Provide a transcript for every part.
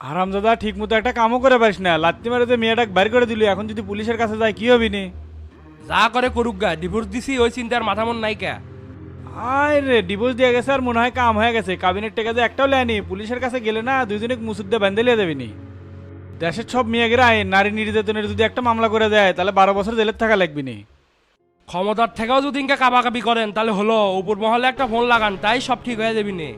আরামদাদা ঠিক মতো একটা কামও করে পারিস না। লাত্তি মারে যে মেয়েটাকে বাইর করে দিলি এখন যদি পুলিশের কাছে যায় কি হবি নি? যা করে করুক গা ডিভোর্স দিছি ওই চিন্তার মাথা মন নাই কা। আয় রে ডিভোর্স দিয়ে গেছে আর মনে হয় কাম হয়ে গেছে। কাবিনেট টেকা যে একটাও লেয়নি পুলিশের কাছে গেলে না দুজনে মুসুদ্দে বেঁধে লিয়ে দেবে নি। দেশের সব মেয়েগেরা আইন নারী নির্যাতনের যদি একটা মামলা করে দেয় তাহলে বারো বছর জেলের থাকা লাগবি নি। ক্ষমতার থেকেও যদি ইনকা কাবাকাবি করেন তাহলে হলো উপর মহলে একটা ফোন লাগান তাই সব ঠিক হয়ে যাবি নে।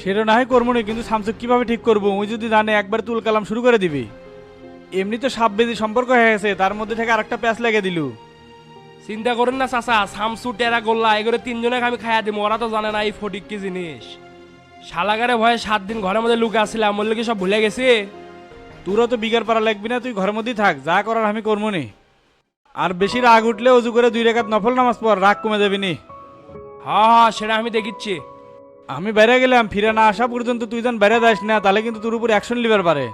সেটা না হয় করব নি কিন্তু শামসুক কীভাবে ঠিক করব? ওই যদি জানে একবার তুল কালাম শুরু করে দিবি। এমনি তো সাপ বেদি সম্পর্ক হয়ে গেছে তার মধ্যে থেকে আরেকটা প্যাঁচ লেগে দিলু। চিন্তা করেন না চাচা সামসু টেরা গোল্লা এগুলো তিনজনে আমি খাইয়া দিই ওরা তো জানে না এই ফটিক কি জিনিস। শালাগারে ভয়ে সাত দিন ঘরের মধ্যে লুকে আসছিলাম বললে কি সব ভুলে গেছি? তোরও তো বিগার পারা লাগবি না তুই ঘরের মধ্যেই থাক যা করার আমি করব নি। আর বেশি রাগ উঠলে অজু করে দুই রেখাত নফল নামাজ পর রাগ কমে যাবি নি। হ্যাঁ হ্যাঁ সেটা আমি দেখিচ্ছি। আমি বেড়ে গেলাম ফিরে না আসা পর্যন্ত তুই যেন বেড়ে যাস না তাহলে কিন্তু তোর উপর অ্যাকশন লিবার পারে।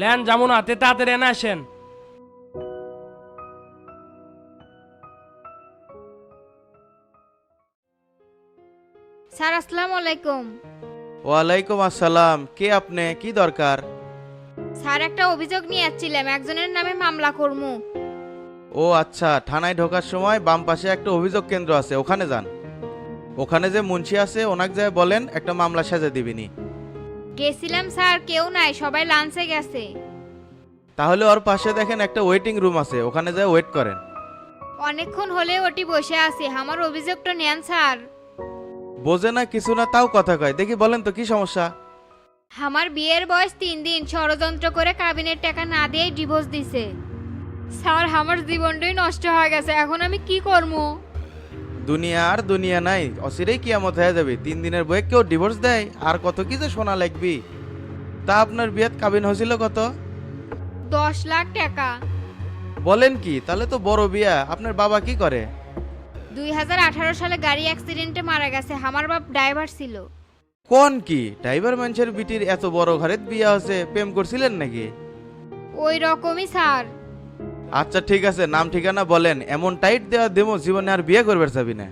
ল্যান যেমন হাতে তাড়াতাড়ি এনে আসেন। স্যার আসসালামু আলাইকুম। ওয়ালাইকুম আসসালাম কে আপনি? কি দরকার? স্যার একটা অভিযোগ নিয়ে যাচ্ছিলাম একজনের নামে মামলা করমু ও আচ্ছা থানায় ঢোকার সময় বাম পাশে একটা অভিযোগ কেন্দ্র আছে ওখানে যান। ওখানে যে মুন্সি আছে ওনাকে যায় বলেন একটা মামলা সাজা দিবিনি। গেছিলাম স্যার কেউ নাই সবাই লাঞ্চে গেছে। তাহলে ওর পাশে দেখেন একটা ওয়েটিং রুম আছে ওখানে যায় ওয়েট করেন। অনেকক্ষণ হলে ওটি বসে আছে আমার অভিযোগটা নেন স্যার। বোঝে না কিছু না তাও কথা কয়। দেখি বলেন তো কি সমস্যা? আমার বিয়ের বয়স তিন দিন ষড়যন্ত্র করে কাবিনের টাকা না দিয়েই ডিভোর্স দিছে। স্যার আমার জীবনটাই নষ্ট হয়ে গেছে এখন আমি কি করব? দুনিয়া আর দুনিয়া নাই অচিরেই কিয়ামত হয়ে যাবে। তিন দিনের বয়ে কেউ ডিভোর্স দেয় আর কত কি যে শোনা লাগবি? তা আপনার বিয়াত কাবিন হয়েছিল কত? দশ লাখ টাকা। বলেন কি তাহলে তো বড় বিয়া আপনার বাবা কি করে? দুই হাজার আঠারো সালে গাড়ি অ্যাক্সিডেন্টে মারা গেছে আমার বাপ ড্রাইভার ছিল। কোন কি? ড্রাইভার মানুষের বিটির এত বড় ঘরে বিয়া হচ্ছে প্রেম করছিলেন নাকি? ওই রকমই স্যার। আচ্ছা ঠিক আছে নাম ঠিকানা বলেন। এমন টাইট দেওয়া দেবো জীবনে আর বিয়ে করবে চাবি না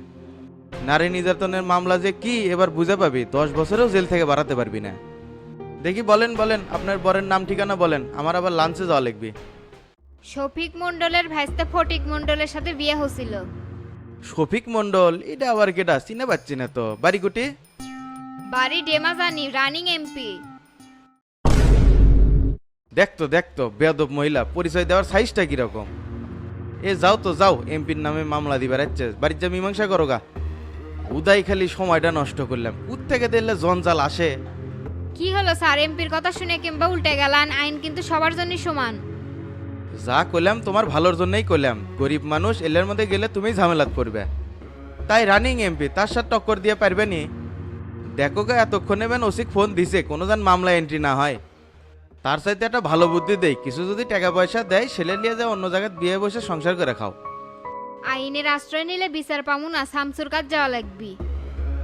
নারী নির্যাতনের মামলা যে কি এবার বুঝে পাবি। দশ বছরেও জেল থেকে বাড়াতে পারবি না। দেখি বলেন বলেন আপনার বরের নাম ঠিকানা বলেন। আমার আবার লাঞ্চে যাওয়া লাগবে। শফিক মন্ডলের ভাইস্তে ফটিক মন্ডলের সাথে বিয়ে হয়েছিল। শফিক মন্ডল এটা আবার কেটা চিনে পাচ্ছি না তো। বাড়িকুটি বাড়ি ডেমাজানি রানিং এমপি। দেখতো দেখতো বেয়াদব মহিলা পরিচয় দেওয়ার সাইজটা কীরকম? এ যাও তো যাও এমপির নামে মামলা দিবার ইচ্ছে বাড়ির যা মীমাংসা করো গা। উদাই খালি সময়টা নষ্ট করলাম কুত থেকে দিলে জঞ্জাল আসে। কি হলো স্যার এমপির কথা শুনে কিংবা উল্টে গেলান আইন কিন্তু সবার জন্য সমান। যা কইলাম তোমার ভালোর জন্যই কইলাম গরিব মানুষ এলের মধ্যে গেলে তুমি ঝামেলাত পড়বে তাই রানিং এমপি তার সাথে টক্কর দিয়ে পারবে নি। দেখো গা এতক্ষণে বেন ওসিক ফোন দিছে কোনো যেন মামলা এন্ট্রি না হয়। তার সাথে একটা ভালো বুদ্ধি দেই। কিছু যদি টাকা পয়সা দেয় ছেলে নিয়ে যায় অন্য জায়গায় বিয়ে বসে সংসার করে খাও। আইনের আশ্রয় নিলে বিচার পামু না শামসুর কাজ যাওয়া লাগবি।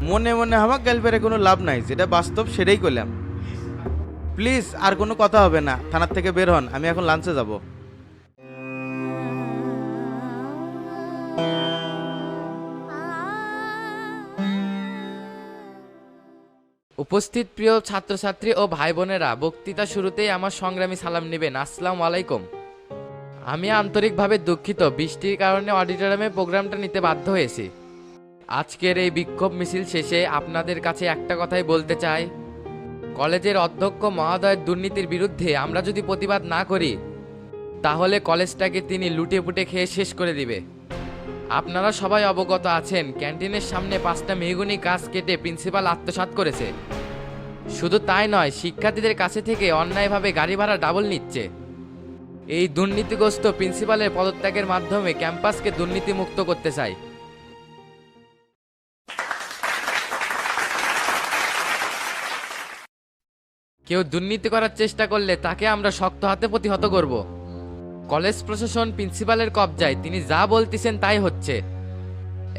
মনে মনে আমার গেলপেরে কোনো লাভ নাই যেটা বাস্তব সেটাই করলাম। প্লিজ আর কোনো কথা হবে না। থানার থেকে বের হন আমি এখন লাঞ্চে যাব। উপস্থিত প্রিয় ছাত্রছাত্রী ও ভাই বোনেরা বক্তৃতা শুরুতেই আমার সংগ্রামী সালাম নেবেন। আসসালামু আলাইকুম। আমি আন্তরিকভাবে দুঃখিত। বৃষ্টির কারণে অডিটোরিয়ামে প্রোগ্রামটা নিতে বাধ্য হয়েছি। আজকের এই বিক্ষোভ মিছিল শেষে আপনাদের কাছে একটা কথাই বলতে চাই। কলেজের অধ্যক্ষ মহোদয়ের দুর্নীতির বিরুদ্ধে আমরা যদি প্রতিবাদ না করি, তাহলে কলেজটাকে তিনি লুটে পুটে খেয়ে শেষ করে দিবে। আপনারা সবাই অবগত আছেন, ক্যান্টিনের সামনে পাঁচটা মেহগুনি গাছ কেটে প্রিন্সিপাল আত্মসাৎ করেছে। শুধু তাই নয়, শিক্ষার্থীদের কাছে থেকে অন্যায়ভাবে গাড়ি ভাড়া ডাবল নিচ্ছে। এই দুর্নীতিগ্রস্ত প্রিন্সিপালের পদত্যাগের মাধ্যমে ক্যাম্পাসকে দুর্নীতিমুক্ত করতে চাই। কেউ দুর্নীতি করার চেষ্টা করলে তাকে আমরা শক্ত হাতে প্রতিহত করব। কলেজ প্রশাসন প্রিন্সিপালের কবজায় তিনি যা বলতেছেন তাই হচ্ছে।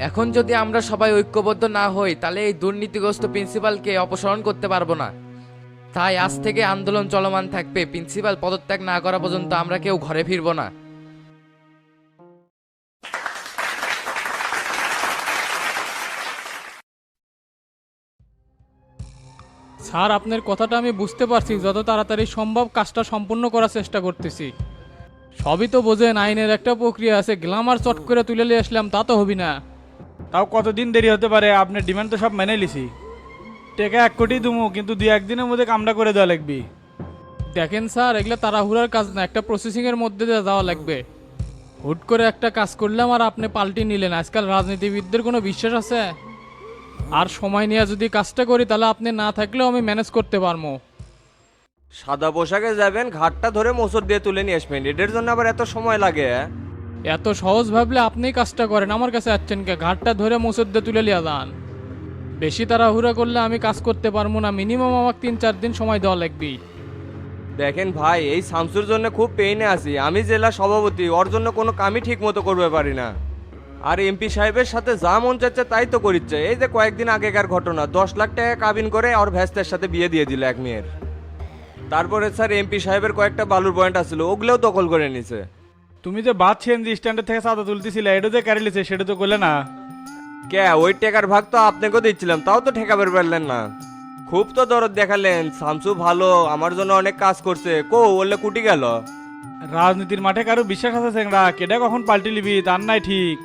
এখন যদি আমরা সবাই ঐক্যবদ্ধ না হই, তাহলে এই দুর্নীতিগ্রস্ত প্রিন্সিপালকে অপসারণ করতে পারব না। তাই আজ থেকে আন্দোলন চলমান থাকবে। প্রিন্সিপাল পদত্যাগ না করা পর্যন্ত আমরা কেউ ঘরে ফিরবো না। স্যার, আপনার কথাটা আমি বুঝতে পারছি। যত তাড়াতাড়ি সম্ভব কাজটা সম্পূর্ণ করার চেষ্টা করতেছি। সবই তো বোঝেন আইনের একটা প্রক্রিয়া আছে গ্লামার চট করে তুলে নিয়ে আসলাম তা তো হবি না। তাও কতদিন দেরি হতে পারে? আপনার ডিমান্ড তো সব মেনে লিছি টেকা এক কোটি দুমু কিন্তু দুই একদিনের মধ্যে কামটা করে দেওয়া লাগবে। দেখেন স্যার এগুলা তাড়াহুড়ার কাজ না একটা প্রসেসিংয়ের মধ্যে দিয়ে যাওয়া লাগবে। হুট করে একটা কাজ করলাম আর আপনি পাল্টি নিলেন। আজকাল রাজনীতিবিদদের কোনো বিশ্বাস আছে? আর সময় নিয়ে যদি কাজটা করি তাহলে আপনি না থাকলেও আমি ম্যানেজ করতে পারব। সাদা পোশাকে যাবেন ঘাটটা ধরে মোচর দিয়ে তুলে নিয়ে আসবেন। এটার জন্য আবার এত সময় লাগে হ্যাঁ? এত সহজ ভাবলে আপনিই কাজটা করেন। আমার কাছে আসছেন কে? ঘাটটা ধরে মোসর দিয়ে তুলে লিয়া যান। বেশি তাড়াহুড়া করলে আমি কাজ করতে পারব না। মিনিমাম আমাকে তিন চার দিন সময় দেওয়া লাগবে দেখেন ভাই এই শামসুর জন্য খুব পেইনে আছি। আমি জেলা সভাপতি ওর জন্য কোনো কামই ঠিক মতো করবে পারি না। আর এমপি সাহেবের সাথে যা মন চাচ্ছে তাই তো করিচ্ছে। এই যে কয়েকদিন আগেকার ঘটনা দশ লাখ টাকা কাবিন করে ওর ভ্যাস্তের সাথে বিয়ে দিয়ে দিল এক মেয়ের। তারপরে স্যার এমপি সাহেবের কয়েকটা বালুর পয়েন্ট আসছিল ওগুলোও দখল করে নিছে। তুমি যে বাদ সিএনজি স্ট্যান্ডের থেকে চাঁদা তুলতেছিলে এটা যে ক্যারি লিছে সেটা তো করলে না। কে ওই টাকার ভাগ তো আপনাকেও দিচ্ছিলাম তাও তো ঠেকা বের পারলেন না। খুব তো দরদ দেখালেন শামসু ভালো আমার জন্য অনেক কাজ করছে কো বললে কুটি গেল। রাজনীতির মাঠে কারও বিশ্বাস আছে সেংরা? কেডা কখন পাল্টি লিবি তার নাই ঠিক।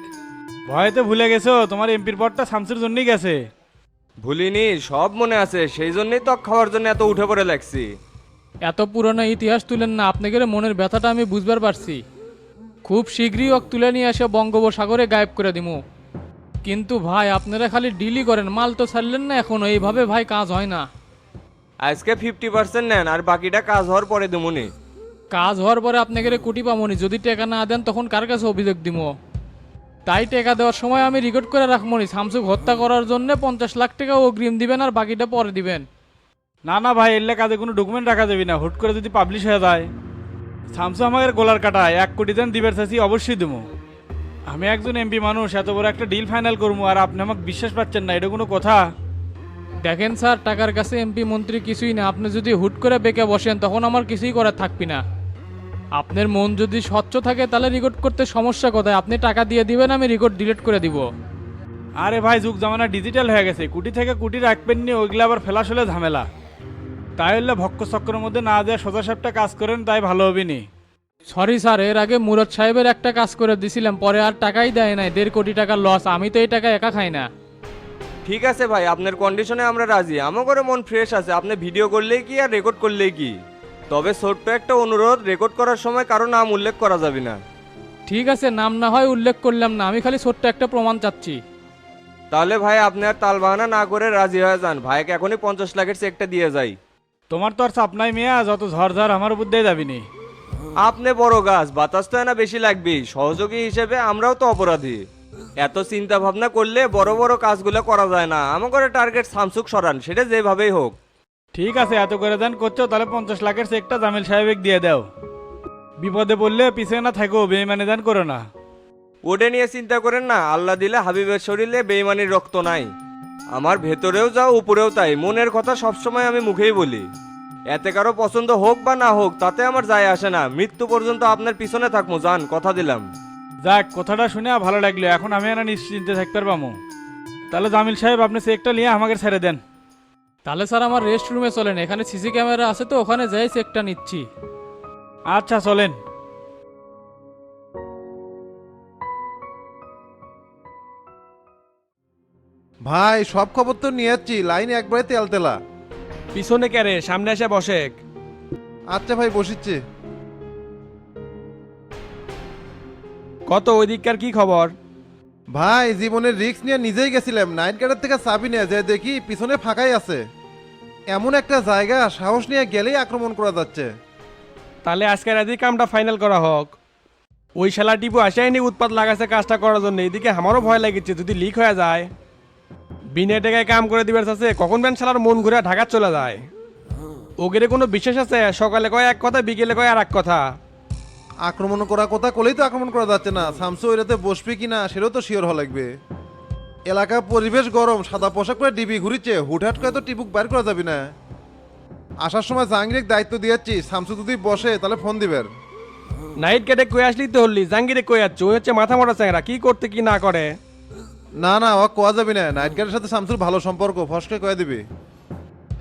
ভয়েতে ভুলে গেছো তোমার এমপির পদটা শামসুর জন্যই গেছে। ভুলিনি সব মনে আছে সেই জন্যই তো খাওয়ার জন্য এত উঠে পড়ে লাগছি। এত পুরনো ইতিহাস তুলেন না আপনাদের মনের ব্যথাটা আমি বুঝবার পারছি। খুব শীঘ্রই ওক তুলে নিয়ে এসে বঙ্গোপসাগরে গায়েব করে দিমু। কিন্তু ভাই আপনারা খালি ডিলি করেন মাল তো ছাড়লেন না এখনও এইভাবে ভাই কাজ হয় না। আজকে ফিফটি পার্সেন্ট নেন আর বাকিটা কাজ হওয়ার পরে দেবুনি কাজ হওয়ার পরে আপনাকে কুটি পামনি যদি টাকা না দেন তখন কার কাছে অভিযোগ দিব? তাই টাকা দেওয়ার সময় আমি রেকর্ড করে রাখবনি শামসুক হত্যা করার জন্য পঞ্চাশ লাখ টাকা অগ্রিম দিবেন আর বাকিটা পরে দিবেন। না না ভাই এলে কাজে কোনো ডকুমেন্ট রাখা যাবে না। হুট করে যদি পাবলিশ হয়ে যায়। শামসু আমাদের গোলার কাটা এক কোটি দেন দিবের চাষি অবশ্যই দেবো আমি একজন এমপি মানুষ এত বড় একটা ডিল ফাইনাল করব আর আপনি আমাকে বিশ্বাস পাচ্ছেন না এটা কোনো কথা? দেখেন স্যার টাকার কাছে এমপি মন্ত্রী কিছুই না। আপনি যদি হুট করে বেঁকে বসেন তখন আমার কিছুই করার থাকবি না। আপনার মন যদি স্বচ্ছ থাকে তাহলে রেকর্ড করতে সমস্যা কোথায়? আপনি টাকা দিয়ে দিবেন আমি রেকর্ড ডিলিট করে দিব। আরে ভাই যুগ জামানা ডিজিটাল হয়ে গেছে। কুটি থেকে কুটি রাখবেন নি ওইগুলো আবার ফেলাস হলে ঝামেলা। তাই হলে ভক্ক চক্রের মধ্যে না দেওয়া সোজা সাপটা কাজ করেন তাই ভালো হবে নি সরি স্যার এর আগে মুরত সাহেবের একটা কাজ করে দিছিলাম পরে আর টাকাই দেয় নাই দেড় কোটি টাকার লস আমি তো এই টাকা একা খাই না। ঠিক আছে ভাই আপনার কন্ডিশনে আমরা রাজি। আমার করে মন ফ্রেশ আছে আপনি ভিডিও করলেই কি আর রেকর্ড করলেই কি? তবে ছোট্ট একটা অনুরোধ রেকর্ড করার সময় কারও নাম উল্লেখ করা যাবে না। ঠিক আছে নাম না হয় উল্লেখ করলাম না আমি খালি ছোট্ট একটা প্রমাণ চাচ্ছি। তাহলে ভাই আপনি আর তাল বাহানা না করে রাজি হয়ে যান। ভাইকে এখনই পঞ্চাশ লাখের চেকটা দিয়ে যাই। তোমার তো আর চাপ নাই মেয়া যত ঝড় ঝড় আমার উপর দিয়ে যাবিনি আপনি বড় গাছ বাতাস তো না বেশি লাগবেই। সহযোগী হিসেবে আমরাও তো অপরাধী। এত চিন্তা ভাবনা করলে বড় বড় কাজগুলো করা যায় না। আমার টার্গেট সামসুক সরান সেটা যেভাবেই হোক। ঠিক আছে এত করে দেন করছ তাহলে পঞ্চাশ লাখের চেকটা জামিল সাহেবেক দিয়ে দাও। বিপদে পড়লে পিছিয়ে না থাকো বেইমানি দান করো না। ওটা নিয়ে চিন্তা করেন না আল্লাহ দিলে হাবিবের শরীরে বেইমানির রক্ত নাই। আমার ভেতরেও যাও উপরেও তাই। মনের কথা সবসময় আমি মুখেই বলি। এতে কারও পছন্দ হোক বা না হোক তাতে আমার যায় আসে না। মৃত্যু পর্যন্ত আপনার পিছনে থাকব যান কথা দিলাম। যাক কথাটা শুনে ভালো লাগল। এখন আমি আর নিশ্চিন্তে থাকতে পারবামো। তাহলে জামিল সাহেব আপনি চেকটা নিয়ে আমাকে ছেড়ে দেন। তাহলে স্যার আমার রেস্ট রুমে চলেন। এখানে সিসি ক্যামেরা আছে তো ওখানে যাই চেকটা নিচ্ছি। আচ্ছা চলেন। ভাই সব খবর তো নিয়ে যাচ্ছি। লাইন একবারে তেল তেলা। পিছনে কেরে সামনে এসে বসে। আচ্ছা ভাই বসিচ্ছে। কত ওই দিককার কি খবর? ভাই জীবনের রিস্ক নিয়ে নিজেই গেছিলাম। নাইট গার্ডের থেকে চাবি নিয়ে যে দেখি পিছনে ফাঁকাই আছে। এমন একটা জায়গা সাহস নিয়ে গেলেই আক্রমণ করা যাচ্ছে। তাহলে আজকে রাতেই কামটা ফাইনাল করা হোক। ওই শালা টিপু আসাইনি উৎপাত লাগাছে কাজটা করার জন্য। এদিকে আমারও ভয় লাগিচ্ছে যদি লিক হয়ে যায়। বিনা টাকায় কাম করে দিবার আছে কখন ব্যান শালার মন ঘুরে ঢাকা চলে যায়? ওগেরে কোনো বিশ্বাস আছে? সকালে কয় এক কথা বিকেলে কয় আর এক কথা? আক্রমণ করা কথা কলেই তো আক্রমণ করা যাচ্ছে না। সামসু ওইটাতে বসবে কি না সেটাও তো শিওর হওয়া লাগবে। এলাকার পরিবেশ গরম সাদা পোশাক পরে ডিবি ঘুরিচ্ছে। হুটহাট করে তো টিপুক বাইর করা যাবে না। আসার সময় জাহাঙ্গীর দায়িত্ব দিয়েছি। সামসু যদি বসে তাহলে ফোন দিবেন। নাইট কেটে কই আসলি তো হল্লি জাঙ্গিরে কই যাচ্ছ? ওই হচ্ছে মাথা মোটা চ্যাংরা। কি করতে কি না করে? না না ও কোয়া যাবি না। নাইট গার্ডের সাথে শামসুর ভালো সম্পর্ক ফসকে কয়ে দিবি।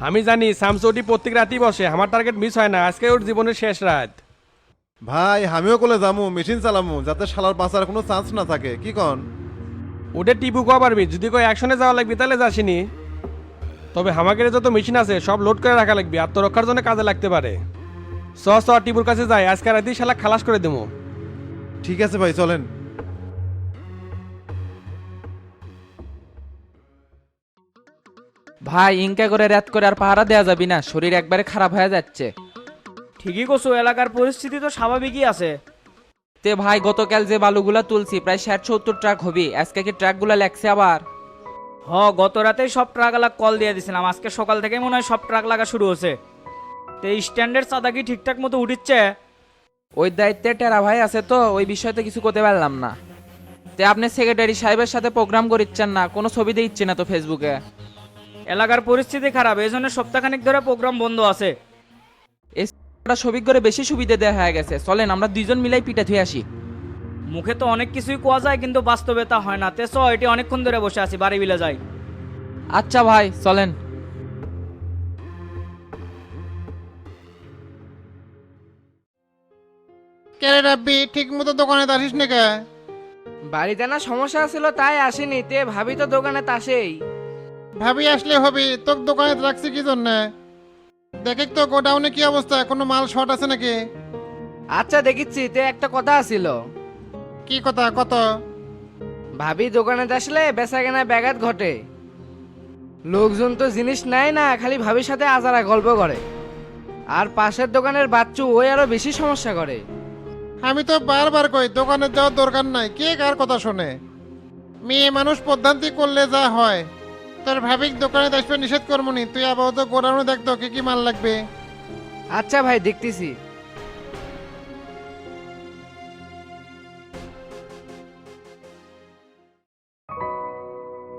আমি জানি শামসুটি প্রত্যেক রাতেই বসে আমার টার্গেট মিস হয় না আজকে ওর জীবনের শেষ রাত ভাই আমিও কোলে যামু মেশিন চালামু যাতে শালার বাঁচার কোনো চান্স না থাকে কি কন? ওটা টিপু কোয়া পারবি যদি কয় অ্যাকশনে যাওয়া লাগবে তাহলে যাসিনি। তবে হামাকের যত মেশিন আছে সব লোড করে রাখা লাগবে আত্মরক্ষার জন্য কাজে লাগতে পারে। স স টিপুর কাছে যাই আজকে রাতেই শালা খালাস করে দেবো। ঠিক আছে ভাই চলেন। ভাই ইনকা করে রাত করে আর পাহারা দেওয়া যাবি না শরীর একবারে খারাপ হয়ে যাচ্ছে। ঠিকই কছো এলাকার পরিস্থিতি তো স্বাভাবিকই আছে। তে ভাই গতকাল যে বালুগুলা তুলছি প্রায় ষাট সত্তর ট্রাক হবে আজকে কি ট্রাকগুলা লাগছে আবার? হ গত রাতেই সব ট্রাক আলাক কল দিয়ে দিছিলাম আজকে সকাল থেকে মনে হয় সব ট্রাক লাগা শুরু হয়েছে। তো স্ট্যান্ডার্ড চাঁদা কি ঠিকঠাক মতো উঠিচ্ছে? ওই দায়িত্বে টেরা ভাই আছে তো ওই বিষয়তে কিছু করতে পারলাম না। তে আপনি সেক্রেটারি সাহেবের সাথে প্রোগ্রাম করিচ্ছেন না কোনো ছবি দিচ্ছেন না তো ফেসবুকে এলাকার পরিস্থিতি খারাপ এই জন্য সপ্তাহখানিক ধরে প্রোগ্রাম বন্ধ আছে। করে বেশি সুবিধা দেওয়া হয়ে গেছে। চলেন আমরা দুইজন মিলাই পিঠা থুয়ে আসি। মুখে তো অনেক কিছুই কোয়া যায় কিন্তু বাস্তবে তা হয় না। তে চ এটি অনেকক্ষণ ধরে বসে আছি বাড়ি বিলে যাই। আচ্ছা ভাই চলেন। কেরে রাব্বি ঠিক মতো দোকানে আসিস না কে? বাড়িতে না সমস্যা ছিল তাই আসেনি। তে ভাবি তো দোকানে তাসেই ভাবি আসলে হবে তোর দোকানে রাখছি কি জন্য? দেখে তো গোডাউনে কি অবস্থা কোনো মাল শর্ট আছে নাকি? আচ্ছা দেখিচ্ছি তে একটা কথা আছিল। কি কথা কত? ভাবি দোকানে আসলে বেচা কেনা ব্যাঘাত ঘটে। লোকজন তো জিনিস নেয় না খালি ভাবির সাথে আজারা গল্প করে। আর পাশের দোকানের বাচ্চু ওই আরও বেশি সমস্যা করে। আমি তো বারবার কই দোকানে যাওয়ার দরকার নাই কে কার কথা শোনে? মেয়ে মানুষ পদ্ধান্তি করলে যা হয়। তোর ভাবিক দোকানে আসবে নিষেধ করব নি তুই আপাতত গোডাউনে দেখতো কি কি মাল লাগবে। আচ্ছা ভাই দেখতেছি।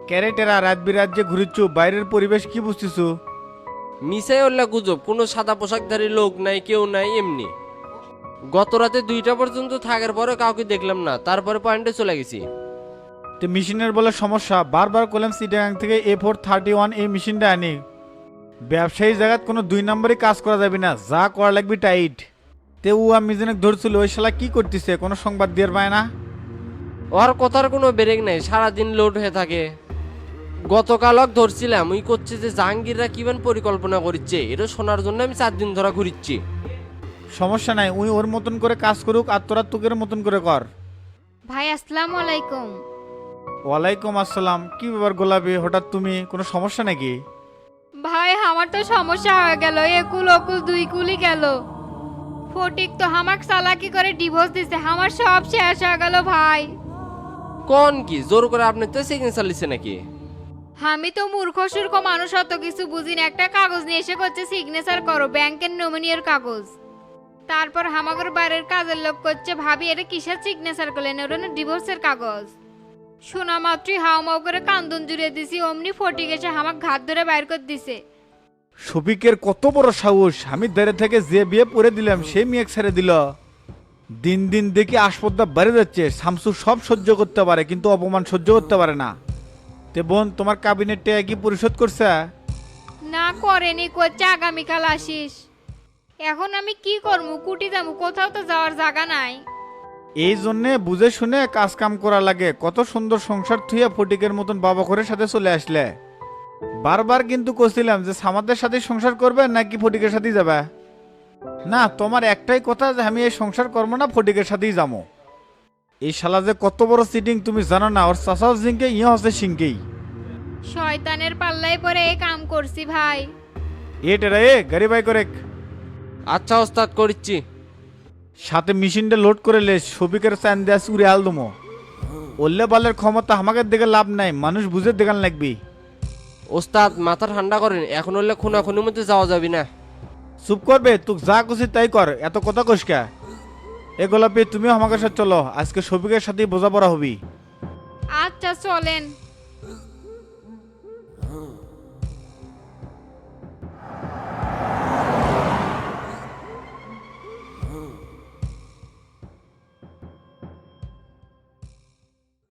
ক্যারেটেরা রাত বিরাত যে ঘুরিচ্ছ বাইরের পরিবেশ কি বুঝতেছো? মিসাই উল্লা গুজব কোনো সাদা পোশাকধারী লোক নাই কেউ নাই এমনি। গত রাতে দুইটা পর্যন্ত থাকার পরে কাউকে দেখলাম না তারপরে পয়েন্টে চলে গেছি। তো মেশিনের বলে সমস্যা। বারবার করলাম সিটাগাং থেকে এ ফোর থার্টি ওয়ান এই মেশিনটা আনি। ব্যবসায়ী জায়গাত কোনো দুই নম্বরই কাজ করা যাবে না। যা করা লাগবে টাইট। তে ও আমি যেন ধরছিল ওই শালা কি করতেছে? কোনো সংবাদ দিয়ে পায় না। ওর কথার কোনো ব্রেক নেই সারাদিন লোড হয়ে থাকে। গতকালক ধরছিলাম ওই করছে যে জাহাঙ্গীররা কীভাবে পরিকল্পনা করছে এটা শোনার জন্য আমি চার দিন ধরা ঘুরিচ্ছি। সমস্যা নাই উনি ওর মতন করে কাজ করুক আর তোরা তোকের মতন করে কর। ভাই আসসালামু আলাইকুম। ওয়ালাইকুম আসসালাম। কি ব্যাপার গোলাপি? হঠাৎ তুমি কোনো সমস্যা নাকি? ভাই আমার তো সমস্যা হয়ে গেল। একুল অকুল দুই কুলি গেল। ফটিক তো হামাক চালাকি করে ডিভোর্স দিছে। আমার সব শেষ হয়ে গেল ভাই। কোন কি? জোর করে আপনি তো সিগনেচার লিখছে নাকি? আমি তো মূর্খ সূর্খ মানুষ অত কিছু বুঝি না। একটা কাগজ নিয়ে এসে করছে সিগনেচার করো ব্যাংকের নমিনিয়র কাগজ। তারপর হামাগর বাড়ির কাজের লোক করছে ভাবি এটা কিসের সিগনেচার করলেন? ওটা না ডিভোর্সের কাগজ। শোনা মাত্রই হাওমাও করে কান্দন জুড়ে দিছি অমনি ফটিক গেছে হামাক ঘাত ধরে বাইর করে দিছে। শফিকের কত বড় সাহস আমি দাঁড়িয়ে থেকে যে বিয়ে পরে দিলাম সে মেয়ে ছেড়ে দিল। দিন দিন দেখি আসপদ্দা বেড়ে যাচ্ছে শামসু সব সহ্য করতে পারে কিন্তু অপমান সহ্য করতে পারে না। তে বোন তোমার কাবিনেট টাকা কি পরিশোধ করছে? না করেনি করছে আগামীকাল আসিস। এখন আমি কি করব কুটি যাব কোথাও তো যাওয়ার জায়গা নাই। এই জন্যে বুঝে শুনে কাজ কাম করা লাগে। কত সুন্দর সংসার থুইয়া ফটিকের মতন বাবা ঘরের সাথে চলে আসলে। বারবার কিন্তু কছিলাম যে সামাদের সাথে সংসার করবে নাকি ফটিকের সাথেই যাবে? না তোমার একটাই কথা যে আমি এই সংসার করব না ফটিকের সাথেই যাব। এই শালা যে কত বড় সিটিং তুমি জানো না ওর চাষাও জিঙ্কে ইয়ে হচ্ছে সিংকেই শয়তানের পাল্লায় পরে এই কাম করছি ভাই। এ টেরা এ গাড়ি বাই করে আচ্ছা ওস্তাদ করিচ্ছি। সাথে মেশিনটা লোড করে লে সবিকের চান দেয়া চুরে আল দমো। ওল্লে বালের ক্ষমতা আমাকে দেখে লাভ নাই মানুষ বুঝে দেখান লাগবি। ওস্তাদ মাথা ঠান্ডা করেন এখন হলে খুনাখুনির মধ্যে যাওয়া যাবে না। চুপ করবে তুই যা খুশি তাই কর এত কথা কসকা এ গোলাপি তুমিও আমাকে সাথে চলো আজকে সবিকের সাথে বোঝাপড়া হবি। আচ্ছা চলেন।